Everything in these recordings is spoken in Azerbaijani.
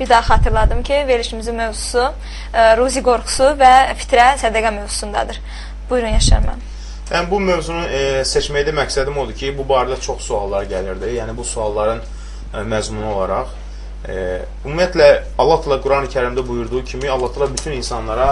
Bir daha xatırladım ki, verilişimizin mövzusu e, ruzi qorxusu və fitrə sədəqə mövzusundadır. Buyurun Yaşar müəllim. Yəni bu mövzunu e, seçməkdə məqsədim odur ki, bu barədə çox suallar gəlirdi. Yəni bu sualların e, məzmunu olaraq e, ümumiyyətlə Allah Teala Qurani-Kərimdə buyurduğu kimi Allah Teala bütün insanlara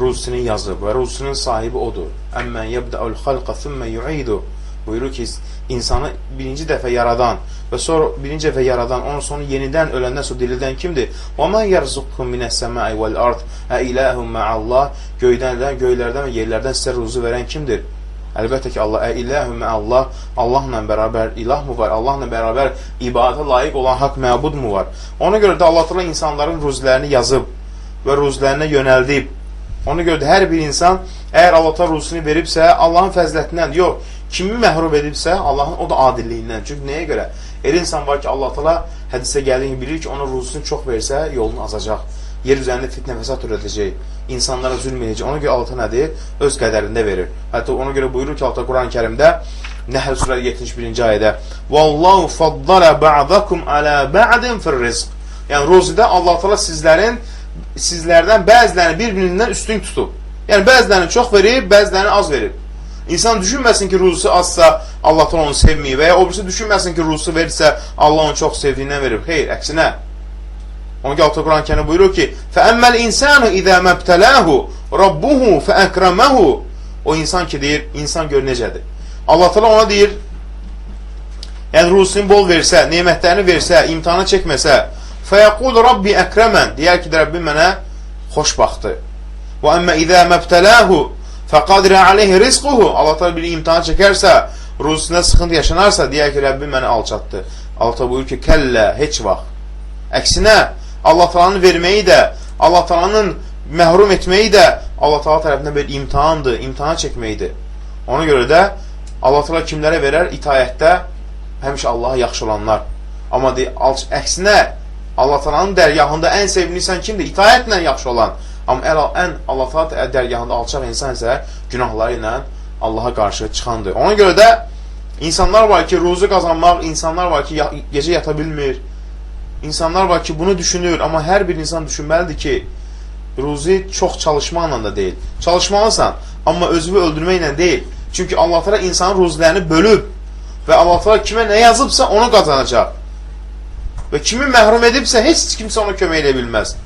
ruzisini yazıb və ruzisinin sahibi odur. Əmmən yebdəul xalqa thumma yu'idu buyurur ki, insanı birinci dəfə yaradan və sonra birinci dəfə yaradan, ondan sonra yenidən öləndən sonra dirildən kimdir? Və men yerzuqkum mine's-semai vel-ard a ilahun ma'allah göydən, göylərdən və yerlərdən sizə ruzi verən kimdir? Əlbəttə ki, Allah, ə ilahun ma'allah Allahla bərabər ilah mı var? Allahla bərabər ibadətə layiq olan haqq məbud mu var? Ona görə də Allah təala insanların ruzilərini yazıb və ruzilərinə yönəldib. Ona görə də hər bir insan əgər Allah təala ruzisini veribsə, Allahın fəzlətindən, yox, kimi məhrum edibsə, Allahın o da adilliyindən. Çünki nəyə görə? El insan var ki, Allah təala hədisə gəldiyi bilir ki, ona ruzisini çox versə, yolunu azacaq. Yer üzərində fitnə fəsad törədəcək, insanlara zülm edəcək. Ona görə Allah təala nə deyir? Öz qədərində verir. Hətta ona görə buyurur ki, Allah təala Quran-Kərimdə Nəhl surəsi 71-ci ayədə: "Vallahu faddala ba'dakum ala ba'din fir-rizq." Yəni ruzidə Allah təala sizlərin sizlərdən bəzilərini bir-birindən üstün tutub. Yəni bəzilərini çox verib, bəzilərini az verib. İnsan düşünməsin ki, ruzisi azsa Allah təala onu sevməyib və ya o birisi düşünməsin ki, ruzisi verirsə Allah onu çox sevdiyindən verib. Xeyr, əksinə. Ona görə Allah Quran-Kərimdə buyurur ki: "Fəəmməl insanu izə məbtəlahu rabbuhu fəəkramahu." O insan ki, deyir, insan gör necədir. Allah təala ona deyir, yəni ruzisini bol versə, nemətlərini versə, imtahanı çəkməsə, fəyəqul Rabbi əkrəmən, deyər ki, Rəbbim mənə xoş baxdı. Və əmmə izə məbtəlahu fəqadirə aleyhi rizquhu, Allah təala bir imtahan çəkərsə, ruzisinə sıxıntı yaşanarsa, deyər ki, Rəbbim mənə alçatdı. Allah təala buyurur ki, kəllə, heç vaxt. Əksinə, Allah təalanın verməyi də, Allah təalanın məhrum etməyi də Allah təala tərəfindən bir imtahandır, imtahan çəkməkdir. Ona görə də Allah təala kimlərə verər? İtayətdə həmişə Allaha yaxşı olanlar. Amma de, əksinə Allah Taala'nın dərgahında ən sevimlisən kimdir? İtayətlə yaxşı olan. Amma ən, ən Allah Taala dərgahında alçaq insan isə günahları ilə Allaha qarşı çıxandır. Ona görə də insanlar var ki, ruzu qazanmaq, insanlar var ki, gecə yata bilmir. İnsanlar var ki, bunu düşünür, amma hər bir insan düşünməlidir ki, ruzi çox çalışmaqla da deyil. Çalışmalısan, amma özünü öldürməklə deyil. Çünki Allah Taala insanın ruzilərini bölüb və Allah Taala kimə nə yazıbsa onu qazanacaq. Və kimi məhrum edibsə, heç kimsə ona kömək edə bilməz.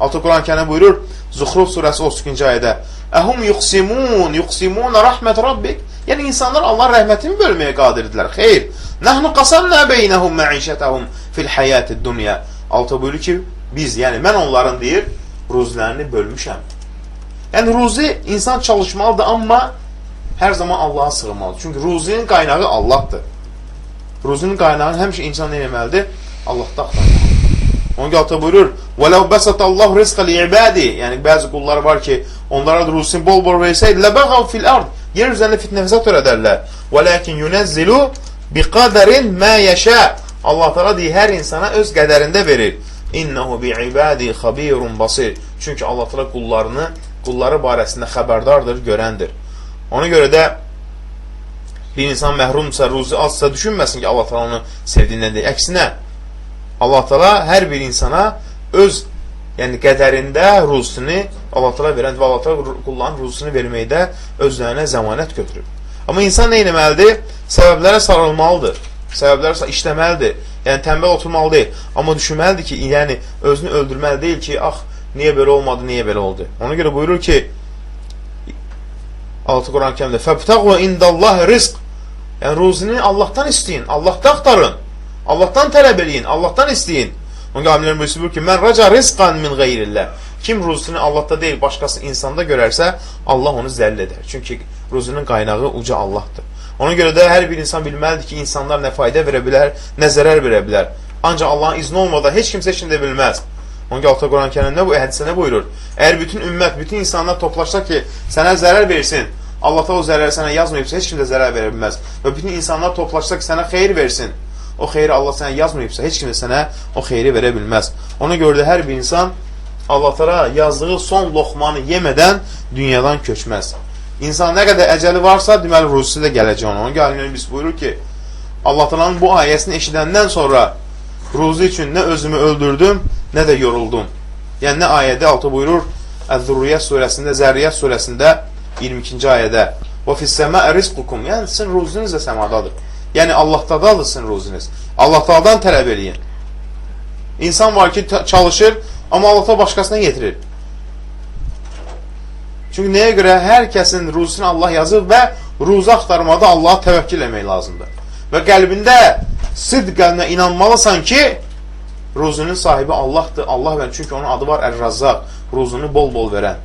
Altı Quran-Kərimdə buyurur, Zuhruf surəsi 32-ci ayədə: "Əhum yuqsimun, yuqsimun rahmet rabbik?" Yəni insanlar Allah rəhmətini bölməyə qadirdirlər. Xeyr. Nahnu qasamna beynəhum məişətəhum fil hayatid dunya. Altı buyurur ki, biz, yəni mən onların deyir, ruzilərini bölmüşəm. Yəni ruzi insan çalışmalıdır, amma hər zaman Allaha sığınmalıdır. Çünki ruzinin qaynağı Allahdır. Ruzinin qaynağını həmişə insan nə etməlidir? Allahda axtarmalıdır. Onun qaltı buyurur: "Vəlau basatallahu rizqa li'ibadi." Yəni bəzi qullar var ki, onlara ruzisini bol-bol versəydi, "Labaghaw fil ard." Yer üzərində fitnə fəsad törədərlər. "Velakin yunazzilu biqadarin ma yasha." Allah Taala deyir, hər insana öz qədərində verir. "İnnehu bi'ibadi xabirun basir." Çünki Allah Taala qullarını, qulları barəsində xəbərdardır, görəndir. Ona görə də bir insan məhrumsa, ruzi azsa düşünməsin ki, Allah Taala onu sevdiyindən deyil. Əksinə, Allah Taala hər bir insana öz yəni qədərində ruzisini Allah Taala verən və Allah Taala qulların ruzisini verməkdə özlərinə zəmanət götürüb. Amma insan nə etməlidir? Səbəblərə sarılmalıdır. Səbəblərə işləməlidir. Yəni tənbəl oturmalı deyil. Amma düşünməlidir ki, yəni özünü öldürməli deyil ki, ax, niyə belə olmadı, niyə belə oldu? Ona görə buyurur ki, Altı Quran-Kərimdə "Fəbtəğu indallahi rizq" Yəni ruzini Allahdan istəyin, Allahdan axtarın. Allahdan tələb eləyin, Allahdan istəyin. Onun birisi buyurur ki, mən raca rizqan min qeyrillah. Kim ruzisini Allahda deyil, başqası insanda görərsə, Allah onu zəll edər. Çünki ruzinin qaynağı uca Allahdır. Ona görə də hər bir insan bilməlidir ki, insanlar nə fayda verə bilər, nə zərər verə bilər. Ancaq Allahın izni olmadan heç kimsə heç də bilməz. Onun ki, Allah Quran-Kərimdə bu hədisdə nə buyurur? Əgər bütün ümmət, bütün insanlar toplaşsa ki, sənə zərər versin, Allah o zərəri sənə yazmayıbsa, heç kim də zərər verə bilməz. Və bütün insanlar toplaşsa ki, sənə xeyir versin, o xeyri Allah sənə yazmayıbsa, heç kim də sənə o xeyri verə bilməz. Ona görə də hər bir insan Allah təala yazdığı son loxmanı yemədən dünyadan köçməz. İnsan nə qədər əcəli varsa, deməli ruzisi də gələcək ona. Onun gəlini biz buyurur ki, Allah təalanın bu ayəsini eşidəndən sonra ruzi üçün nə özümü öldürdüm, nə də yoruldum. Yəni nə ayədə altı buyurur Əz-Zurriyyət surəsində, Zərriyyət surəsində 22-ci ayədə Və fis-səmâ'i rizqukum. Yəni sizin ruzunuz da səmadadır. Yəni Allahdadır sizin ruzunuz. Allahdan tələb eləyin. İnsan var ki, çalışır, amma Allah başqasına getirir. Çünki nəyə görə hər kəsin ruzusunu Allah yazır və ruzu axtarmada Allaha təvəkkül etmək lazımdır. Və qəlbində sidq qəlbinə inanmalısan ki, ruzunun sahibi Allahdır. Allah və çünki onun adı var Ər-Razzaq, ruzunu bol-bol verən.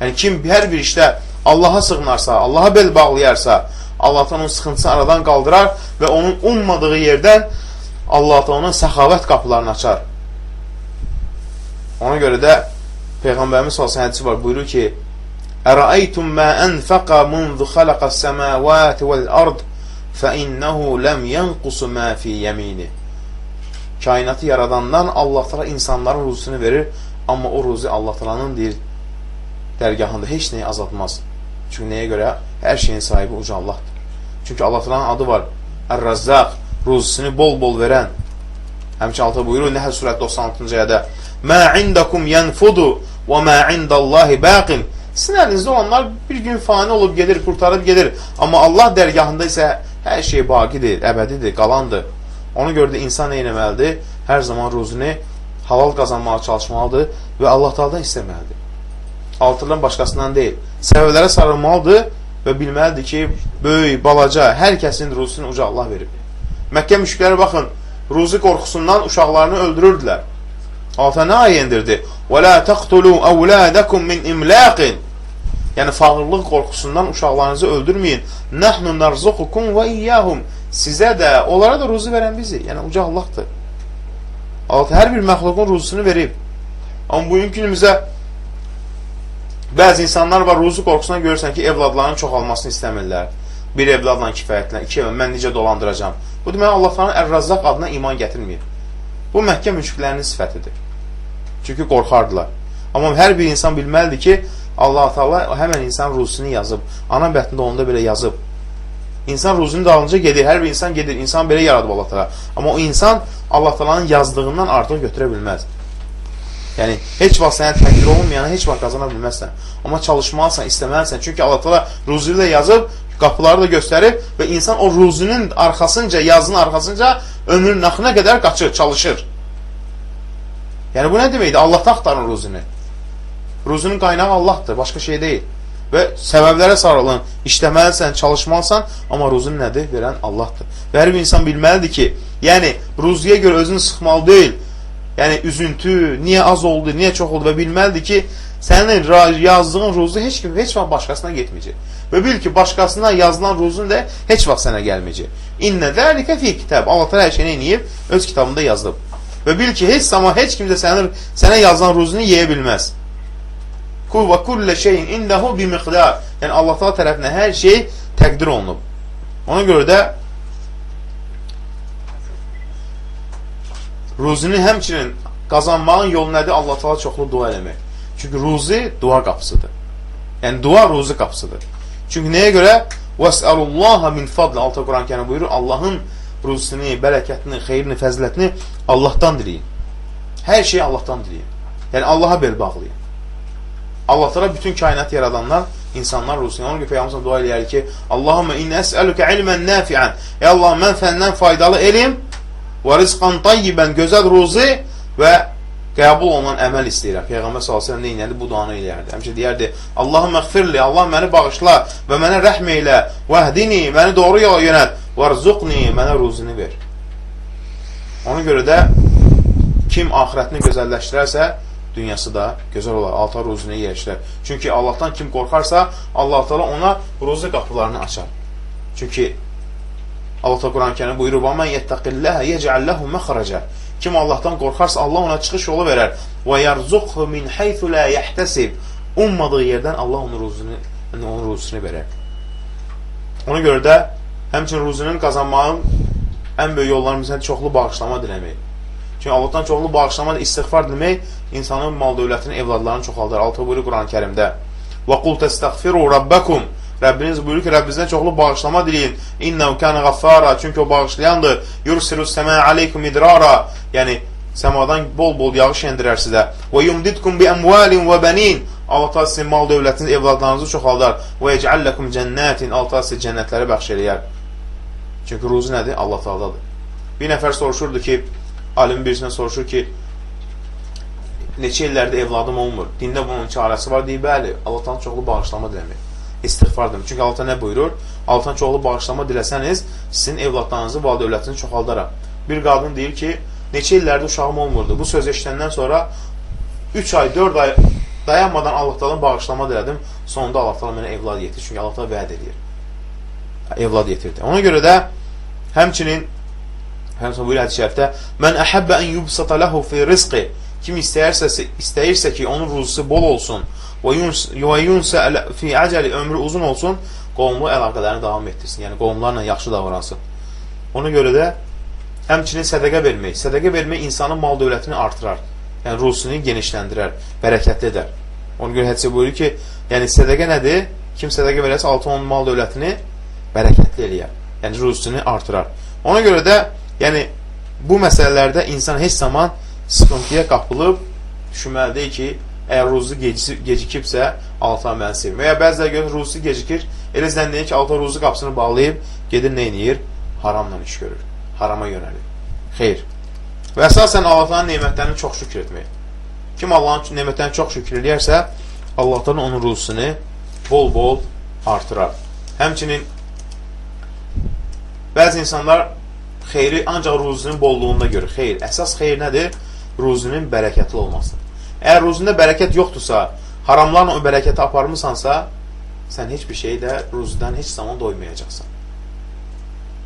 Yəni kim hər bir işdə Allaha sığınarsa, Allaha bel bağlayarsa, Allah onun sıxıntısını aradan qaldırar və onun ummadığı yerdən Allah onun səxavət qapılarını açar. Ona görə də Peyğəmbərimiz sallallahu hədisi var. Buyurur ki: "Əraytum ma anfaqa munzu xalaqas semawati vel ard fa innehu lem yanqus ma fi yemini." Kainatı yaradandan Allah təala insanların ruzusunu verir, amma o ruzu Allah təalanın deyir dərgahında heç nəyi azaltmaz. Çünki nəyə görə? Hər şeyin sahibi uca Allahdır. Çünki Allah təalanın adı var. Ər-Razzaq, ruzusunu bol-bol verən. Həmçinin altı buyurur Nəhl surəsi 96-cı ayədə: "Mə indakum yanfudu və mə indallahi baqin." Sizin əlinizdə olanlar bir gün fani olub gedir, qurtarıb gedir. Amma Allah dərgahında isə hər şey baqidir, əbədidir, qalandır. Ona görə də insan nə etməlidir? Hər zaman ruzunu halal qazanmağa çalışmalıdır və Allah Taala'dan istəməlidir. Altıdan başqasından deyil. Səbəblərə sarılmalıdır və bilməlidir ki, böyük, balaca, hər kəsin ruzusunu uca Allah verib. Məkkə müşrikləri baxın, ruzi qorxusundan uşaqlarını öldürürdülər. Alta nə ayə indirdi? وَلَا تَقْتُلُوا أَوْلَادَكُمْ مِنْ إِمْلَاقٍ Yəni, fağırlıq qorxusundan uşaqlarınızı öldürməyin. نَحْنُ نَرْزُقُكُمْ وَإِيَّهُمْ Sizə də, onlara da ruzu verən bizi. Yəni, uca Allahdır. Allah hər bir məxluqun ruzusunu verib. Amma bugünkü günümüzə bəzi insanlar var, ruzu qorxusuna görürsən ki, evladlarının çoxalmasını istəmirlər. Bir evladla kifayətlən, iki evladla, mən necə dolandıracam. Bu demək, Allahların Ər-Razzaq adına iman gətirməyib. Bu Məkkə müşriklərinin sifətidir. Çünki qorxardılar. Amma hər bir insan bilməlidir ki, Allah Taala həmən insan ruzusunu yazıb. Ana bətnində onda belə yazıb. İnsan ruzunun dalınca gedir, hər bir insan gedir. İnsan belə yaradıb Allah Taala. Amma o insan Allah Taala'nın yazdığından artıq götürə bilməz. Yəni heç vaxt sənə təqdir olunmayanı heç vaxt qazana bilməzsən. Amma çalışmalısan, istəməlisən. Çünki Allah Taala ruzu ilə yazıb, qapıları da göstərib və insan o ruzunun arxasınca, yazının arxasınca ömrünün axına qədər qaçır, çalışır. Yəni bu nə deməkdir? Allahdan axtarın ruzunu. Ruzunun qaynağı Allahdır, başqa şey deyil. Və səbəblərə sarılın, işləməlisən, çalışmalısan, amma ruzun nədir? Verən Allahdır. Və hər bir insan bilməlidir ki, yəni ruzuya görə özünü sıxmalı deyil. Yəni üzüntü, niyə az oldu, niyə çox oldu və bilməlidir ki, sənin yazdığın ruzu heç kim heç vaxt başqasına getməyəcək. Və bil ki, başqasına yazılan ruzun da heç vaxt sənə gəlməyəcək. İnnə zəlikə fi kitab. Allah təala hər şeyini eləyib öz kitabında yazıb. Və bil ki, heç zaman heç kim də sənin sənə yazılan ruzunu yeyə bilməz. Kul və kullə şeyin indahu bi miqdar. Yəni Allah Taala tərəfindən hər şey təqdir olunub. Ona görə də ruzunu həmçinin qazanmağın yolu nədir? Allah Taala çoxlu dua eləmək. Çünki ruzi dua qapısıdır. Yəni dua ruzi qapısıdır. Çünki nəyə görə? Vəsəlullaha min fadl. Altı Quran-Kərim buyurur, Allahın ruzusunu, bərəkətini, xeyrini, fəzilətini Allahdan diləyin. Hər şeyi Allahdan diləyin. Yəni Allaha bel bağlayın. Allah təala bütün kainat yaradanlar insanlar ruzusunu. Ona görə Peyğəmbər dua eləyər ki, Allahumma inni əs'aluka ilmen nafi'an. Ey Allah, mən səndən faydalı elm və rizqan tayyibən, gözəl ruzi və qəbul olunan əməl istəyirəm. Peyğəmbər sallallahu əleyhi və səlləm bu duanı eləyərdi. Həmişə deyərdi: "Allahumma ighfirli, Allah məni bağışla və mənə rəhm elə, vəhdini, məni doğru yola yönəlt, varzuqni, mənə ruzini ver." Ona görə də kim axirətini gözəlləşdirərsə, dünyası da gözəl olar. Alta ruzunu yerləşdirər. Çünki Allahdan kim qorxarsa, Allah Taala ona ruzi qapılarını açar. Çünki Allah Taala Quran-Kərimdə buyurur: "Və men yettaqillaha yec'al lehu məxraca." Kim Allahdan qorxarsa, Allah ona çıxış yolu verər. Və yarzuqhu min haythu la yahtasib. Ummadığı yerdən Allah onun ruzunu, onun ruzusunu verər. Ona görə də həmçinin ruzunun qazanmağın ən böyük yollarımızdan çoxlu bağışlama diləmək. Çünki Allahdan çoxlu bağışlama istighfar demək insanın mal dövlətini, evladlarını çoxaldır. Altı buyurur Quran-Kərimdə. Və qul təstəğfiru rabbakum. Rəbbiniz buyurur ki, Rəbbinizdən çoxlu bağışlama diləyin. İnnəhu kana ghaffara. Çünki o bağışlayandır. Yursilus səmaa aleykum idrara. Yəni səmadan bol-bol yağış endirər sizə. Və yumdidkum bi amwalin və banin. Allah Taala sizin mal dövlətiniz, evladlarınızı çoxaldar. Və yec'al lakum cennetin. Allah Taala sizə cənnətləri bəxş eləyər. Çünki ruzi nədir? Allah Taaladır. Bir nəfər soruşurdu ki, alim birisindən soruşur ki, neçə illərdir evladım olmur. Dində bunun çarəsi var deyir, bəli. Allah Taala çoxlu bağışlama diləmir. İstiğfar demir. Çünki Allah nə buyurur? Allah çoxlu bağışlama diləsəniz, sizin evladlarınızı, val dövlətinizi çoxaldaram. Bir qadın deyir ki, neçə illərdir uşağım olmurdu. Bu söz eşidəndən sonra 3 ay, 4 ay dayanmadan Allah Taala'dan bağışlama dilədim. Sonunda Allah Taala mənə evlad yetirdi. Çünki Allah vəd edir. Evlad yetirdi. Ona görə də həmçinin həmçinin buyur hədis şərifdə Mən əhəbbə ən yubsata ləhu fi rizqi Kim istəyirsə, istəyirsə ki, onun ruzisi bol olsun və yunsə fi əcəli ömrü uzun olsun, qovumlu əlaqələrini davam etdirsin. Yəni, qovumlarla yaxşı davransın. Ona görə də həmçinin sədəqə vermək. Sədəqə vermək insanın mal dövlətini artırar. Yəni, ruzisini genişləndirər, bərəkətli edər. Ona görə hədisi buyurur ki, yəni sədəqə nədir? Kim sədəqə verərsə, altı onun mal dövlətini bərəkətli eləyər. Yəni, ruzisini artırar. Ona görə də, yəni, bu məsələlərdə insan heç zaman sıxıntıya qapılıb düşünməlidir ki, əgər ruzu gecikibsə, Allah məni sevmir. Və ya bəzilər görür, ruzu gecikir, elə zənnəyir ki, Allah ruzu qapısını bağlayıb, gedir, nə inir? Haramla iş görür, harama yönəlir. Xeyr. Və əsasən Allahın nemətlərini çox şükür etmək. Kim Allahın nemətlərini çox şükür eləyərsə, Allahdan onun ruzusunu bol-bol artırar. Həmçinin bəzi insanlar xeyri ancaq ruzunun bolluğunda görür. Xeyr, əsas xeyr nədir? Ruzunun bərəkətli olması. Əgər ruzunda bərəkət yoxdursa, haramlarla o bərəkəti aparmısansa, sən heç bir şeydə ruzudan heç zaman doymayacaqsan.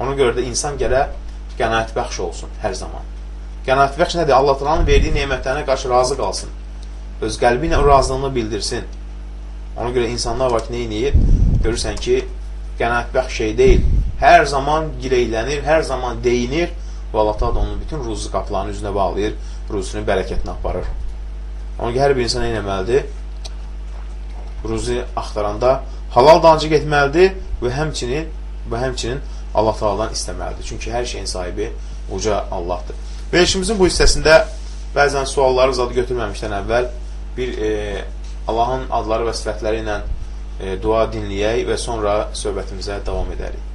Ona görə də insan gərək qənaətbəxş olsun hər zaman. Qənaətbəxş nədir? Allah Taala'nın verdiyi nemətlərinə qarşı razı qalsın. Öz qəlbi ilə razılığını bildirsin. Ona görə insanlar var ki, nə edir? Görürsən ki, qənaətbəxş şey deyil. Hər zaman gileylənir, hər zaman deyinir və Allah Taala onun bütün ruzi qapılarını üzünə bağlayır, ruzisinin bərəkətini aparır. Ona görə hər bir insan nə etməlidir? Ruzi axtaranda halal dancı getməlidir və həmçinin və həmçinin Allah Taala'dan istəməlidir. Çünki hər şeyin sahibi uca Allahdır. Verilişimizin bu hissəsində bəzən sualları zadı götürməmişdən əvvəl bir e, Allahın adları və sifətləri ilə e, dua dinləyək və sonra söhbətimizə davam edərik.